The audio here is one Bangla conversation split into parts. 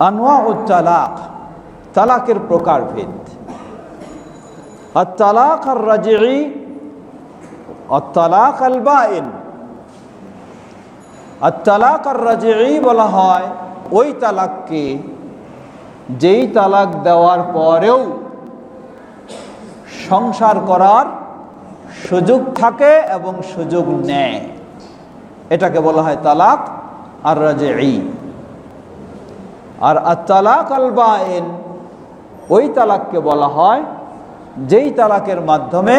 আনোয়া ও তালাক, তালাকের প্রকারভেদ। আর তালাক আর রাজি আর তালাক আল বাইন আর তালাক আর রাজি বলা হয় ওই তালাককে যেই তালাক দেওয়ার পরেও সংসার করার সুযোগ থাকে এবং সুযোগ নেয়। এটাকে বলা হয় তালাক আর রাজে আর তালাক আল বাইন ওই তালাককে বলা হয়, যেই তালাকের মাধ্যমে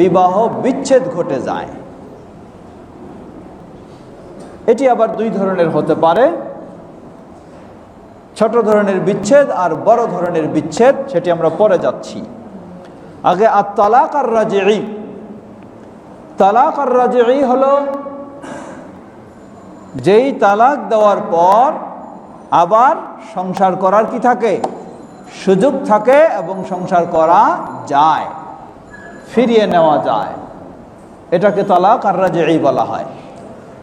বিবাহ বিচ্ছেদ ঘটে যায়। এটি আবার দুই ধরনের হতে পারে। ছোট ধরনের বিচ্ছেদ আর বড় ধরনের বিচ্ছেদ, সেটি আমরা পরে যাচ্ছি। আগে আর তালাক আর রাজে তালাক আর রাজে হলো, যেই তালাক দেওয়ার পর আবার সংসার করার কি থাকে? সুযোগ থাকে এবং সংসার করা যায়, ফিরিয়ে নেওয়া যায়। এটাকে তালাক আর রাজেই বলা হয়।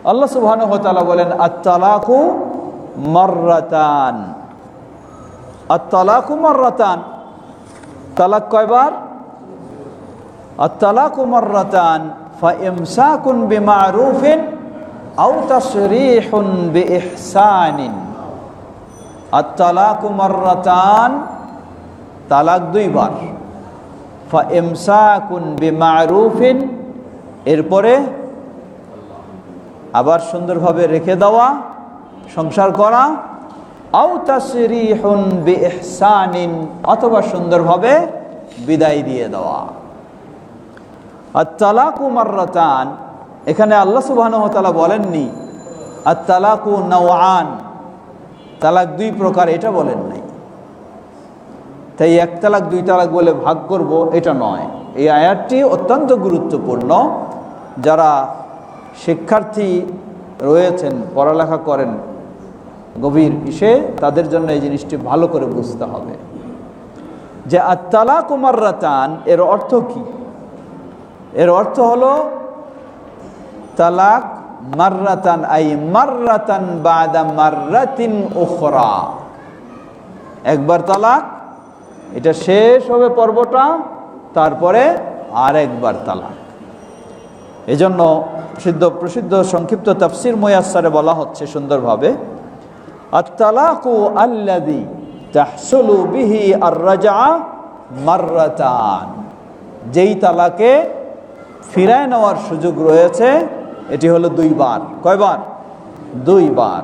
আল্লাহ হতালা বলেন আত্মালাকু মর্রাতান। আত্মালাকু মর্রাতান। তালাক কয়বার? আত্তালাকু মর্রাতান, ফাইমসাকুন বিমারুফিন আও তাসরিহুন বিইহসানিন। আত্তালাকু মর্রাতান, তালাক দুইবার। ফাইমসাকুন বিমারুফিন, এরপরে আবার সুন্দরভাবে রেখে দেওয়া, সংসার করা, আও তাসরিহুন বিইহসানিন, অথবা সুন্দরভাবে বিদায় দিয়ে দেওয়া। আর তালাকু মার্রাতান, এখানে আল্লাহ সুবাহনতালা বলেননি আর তালাকু নওয়ান তালাক দুই প্রকার, এটা বলেন নাই। তাই এক তালাক, দুই তালাক বলে ভাগ করব, এটা নয়। এই আয়াতটি অত্যন্ত গুরুত্বপূর্ণ। যারা শিক্ষার্থী রয়েছেন, পড়ালেখা করেন, গভীর ইসে, তাদের জন্য এই জিনিসটি ভালো করে বুঝতে হবে। যে আত্মালা কুমার রাতান এর অর্থ কি? এর অর্থ হলো, তালাক মার্রাতান, আই মার্রাতান বাদা মার্রাতিন উখরা। একবার তালাক, এটা শেষ হবে পর্বটা, তারপরে আর একবার তালাক। এজন্য প্রসিদ্ধ প্রসিদ্ধ, সংক্ষিপ্ত তাফসির ময়াসারে বলা হচ্ছে সুন্দরভাবে, আত্তালাকু আল্লাদি তাহসুলু বিহি আর রাজা মার্রাতান। যেই তালাকে ফিরায় নেওয়ার সুযোগ রয়েছে এটি হলো দুইবার। কয়বার? দুইবার।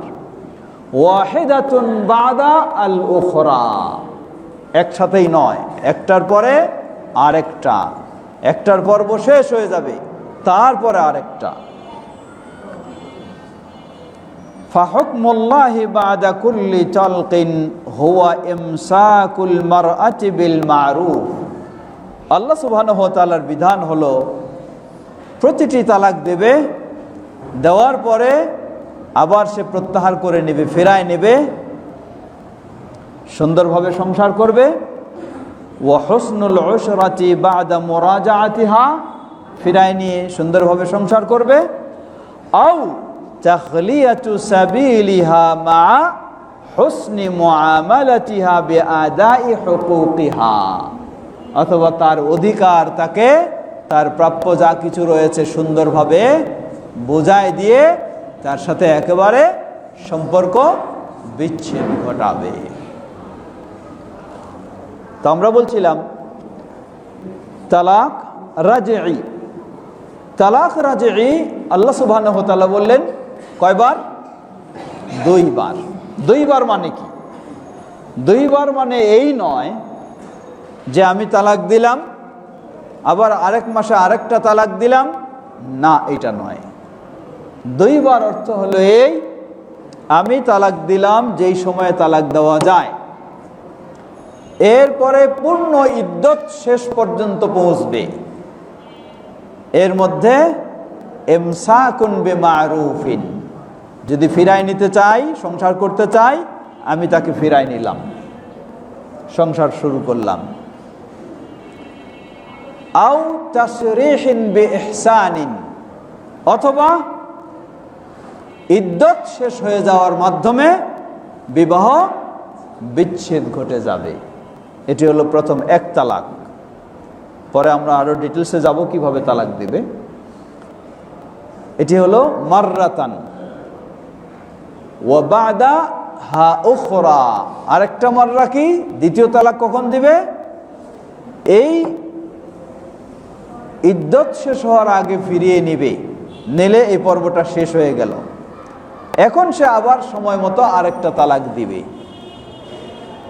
ওয়াহেদাতুন বাদা আল উখরা একসাথেই নয়। একটার পরে আরেকটা। একটার পর্ব শেষ হয়ে যাবে। তারপরে আরেকটা। ফাহকমুল্লাহি বাদা কুল্লি চলকিন হুয়া ইমসাকুল মারআতি বিল মারুফ। আল্লাহ সুবহানাহু ওয়া বিধান হলো, প্রতিটি তালাক দেবে দেওয়ার পরে আবার সে প্রত্যাহার করে নেবে, ফেরায় নেবে, সুন্দরভাবে সংসার করবে। ও হসনুল ওসরাতি বাদা মোরাজা আতিহা ফিরায় নিয়ে সুন্দরভাবে সংসার করবে। আউ অথবা তার অধিকার তাকে, তার প্রাপ্য যা কিছু রয়েছে সুন্দরভাবে বোঝায় দিয়ে তার সাথে একেবারে সম্পর্ক বিচ্ছেদ ঘটাবে। তো আমরা বলছিলাম, তালাক রাজে তালাক রাজে আল্লাহ সুবাহ বললেন, কয়বার? দুইবার। দুইবার মানে কি? দুইবার মানে এই নয় যে আমি তালাক দিলাম, আবার আরেক মাসে আরেকটা তালাক দিলাম, না, এটা নয়। দুইবার অর্থ হলো এই, আমি তালাক দিলাম, যেই সময়ে তালাক দেওয়া যায়। এরপরে পূর্ণ ইদ্যত শেষ পর্যন্ত পৌঁছবে। এর মধ্যে এমসা কুনবে মারুফিন যদি ফিরাই নিতে চাই, সংসার করতে চাই, আমি তাকে ফিরাই নিলাম। সংসার শুরু করলাম। আউ তাসরিহিন বিইহসানিন। অথবা ইদ্যত শেষ হয়ে যাওয়ার মাধ্যমে বিবাহ বিচ্ছেদ ঘটে যাবে। এটি হলো প্রথম এক তালাক। পরে আমরা আরও ডিটেলসে যাব কীভাবে তালাক দিবে। এটি হলো মাররাতান। ওয়াবাদা হা উখরা। আরেকটা মাররা কি? দ্বিতীয় তালাক কখন দিবে? এই ইদ্যত শেষ হওয়ার আগে ফিরিয়ে নিবে। নিলে এই পর্বটা শেষ হয়ে গেল। এখন সে আবার সময় মতো আরেকটা তালাক দিবে।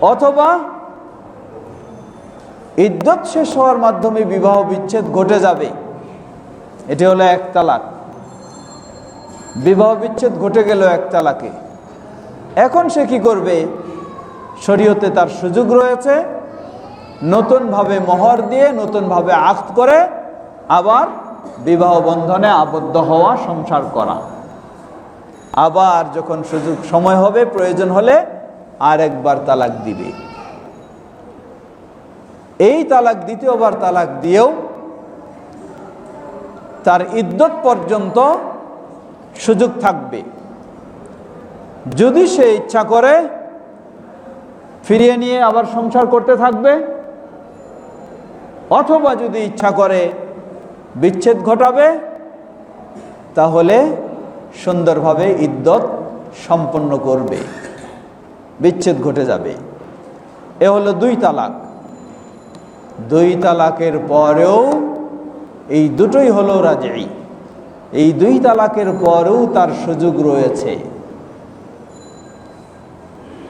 অথবা ইদ্যত শেষ হওয়ার মাধ্যমে বিবাহ বিচ্ছেদ ঘটে যাবে। এটি হলো এক তালাক। বিবাহ বিচ্ছেদ ঘটে গেল এক তালাকে। এখন সে কি করবে? শরীয়তে তার সুযোগ রয়েছে। নতুনভাবে মোহর দিয়ে, নতুনভাবে আক্ত করে আবার বিবাহ বন্ধনে আবদ্ধ হওয়া, সংসার করা। আবার যখন সুযোগ সময় হবে, প্রয়োজন হলে আর একবার তালাক দিবে। এই তালাক, দ্বিতীয়বার তালাক দিয়েও তার ইদ্যত পর্যন্ত সুযোগ থাকবে। যদি সে ইচ্ছা করে, ফিরিয়ে নিয়ে আবার সংসার করতে থাকবে, অথবা যদি ইচ্ছা করে বিচ্ছেদ ঘটাবে, তাহলে সুন্দরভাবে ইদ্যত সম্পন্ন করবে। বিচ্ছেদ ঘটে যাবে। এ হলো দুই তালাক। দুই তালাকের পরেও এই দুটোই হলো রাজি এই দুই তালাকের পরেও তার সুযোগ রয়েছে।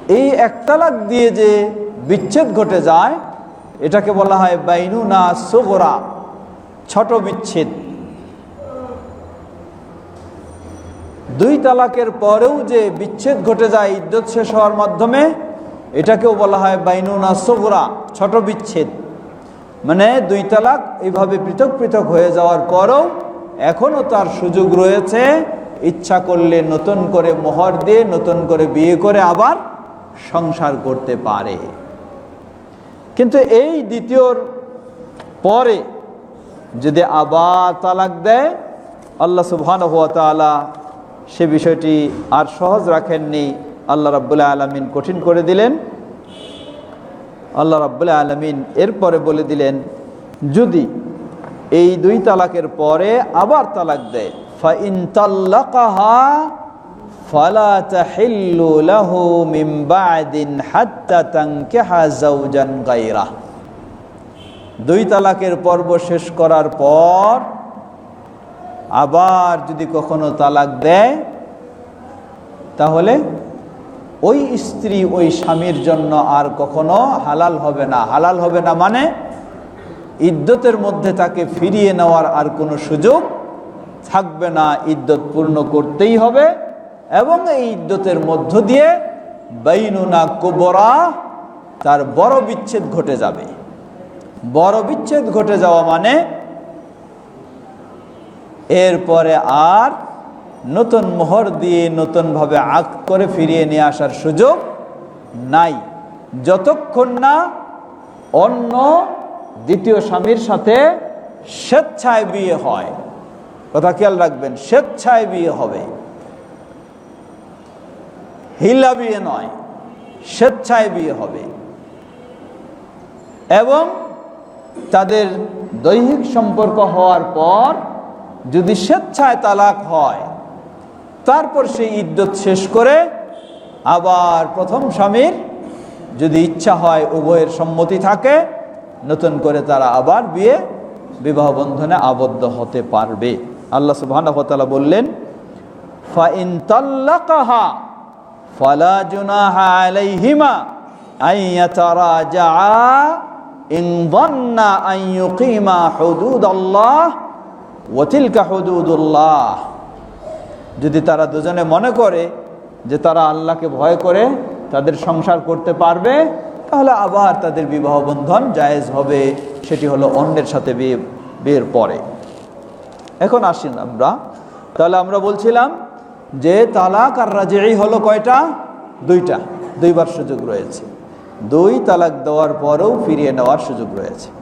এই এক তালাক দিয়ে যে বিচ্ছেদ ঘটে যায়, এটাকে বলা হয় বাইনুনা সোগরা, ছোট বিচ্ছেদ। দুই তালাকের পরেও যে বিচ্ছেদ ঘটে যায়, ইদ্যত শেষ হওয়ার মাধ্যমে, এটাকেও বলা হয় বাইনুনা সোগরা, ছোট বিচ্ছেদ। মানে দুই তালাক এইভাবে পৃথক পৃথক হয়ে যাওয়ার পরও এখনও তার সুযোগ রয়েছে, ইচ্ছা করলে নতুন করে মোহর দিয়ে, নতুন করে বিয়ে করে আবার সংসার করতে পারে। কিন্তু এই দ্বিতীয়র পরে যদি আবার তালাক দেয়, আল্লাহ সুবহান হুয়া সে বিষয়টি আর সহজ রাখেননি। আল্লাহ রাবুল্লাহ আলমিন কঠিন করে দিলেন। আল্লাহ রাবুল্লাহ আলমিন এরপরে বলে দিলেন, যদি এই দুই তালাকের পরে আবার তালাক দেয়, ফাইন তাল্লাকাহা তাহিল্লু লাহু মিন বাদিন হাত্তা তানকিহা যাওজান গায়রা। দুই তালাকের পর্ব শেষ করার পর আবার যদি কখনো তালাক দেয়, তাহলে ওই স্ত্রী ওই স্বামীর জন্য আর কখনো হালাল হবে না। হালাল হবে না মানে ইদ্যতের মধ্যে তাকে ফিরিয়ে নেওয়ার আর কোনো সুযোগ থাকবে না। ইদ্যত পূর্ণ করতেই হবে এবং এই ইদ্যতের মধ্য দিয়ে বাইনুনা কোবরা তার বড় বিচ্ছেদ ঘটে যাবে। বড় বিচ্ছেদ ঘটে যাওয়া মানে এরপরে আর নতুন মোহর দিয়ে নতুনভাবে আগ করে ফিরিয়ে নিয়ে আসার সুযোগ নাই। যতক্ষণ না অন্য দ্বিতীয় স্বামীর সাথে স্বেচ্ছায় বিয়ে হয়। কথা খেয়াল রাখবেন, স্বেচ্ছায় বিয়ে হবে। হিলা বিয়ে নয়, স্বেচ্ছায় বিয়ে হবে। এবং তাদের দৈহিক সম্পর্ক হওয়ার পর যদি স্বেচ্ছায় তালাক হয়, তারপর সেই ইজ্জত শেষ করে আবার প্রথম স্বামীর যদি ইচ্ছা হয় উভয়ের সম্মতি থাকে, নতুন করে তারা আবার বিয়ে, বিবাহ বন্ধনে আবদ্ধ হতে পারবে। আল্লাহ সুবাহতালা বললেন, ফাইন তাল্লাকাহা ফালা আলাইহিমা ওয়া তিলকা হুদুদুল্লাহ। যদি তারা দুজনে মনে করে যে তারা আল্লাহকে ভয় করে, তাদের সংসার করতে পারবে, তাহলে আবার তাদের বিবাহ বন্ধন জায়েজ হবে। সেটি হলো অন্যের সাথে বিয়ে, বিয়ের পরে। এখন আসেন আমরা। তাহলে আমরা বলছিলাম যে তালাক আর রাজেই হলো কয়টা? দুইটা। দুইবার সুযোগ রয়েছে। দুই তালাক দেওয়ার পরেও ফিরিয়ে নেওয়ার সুযোগ রয়েছে।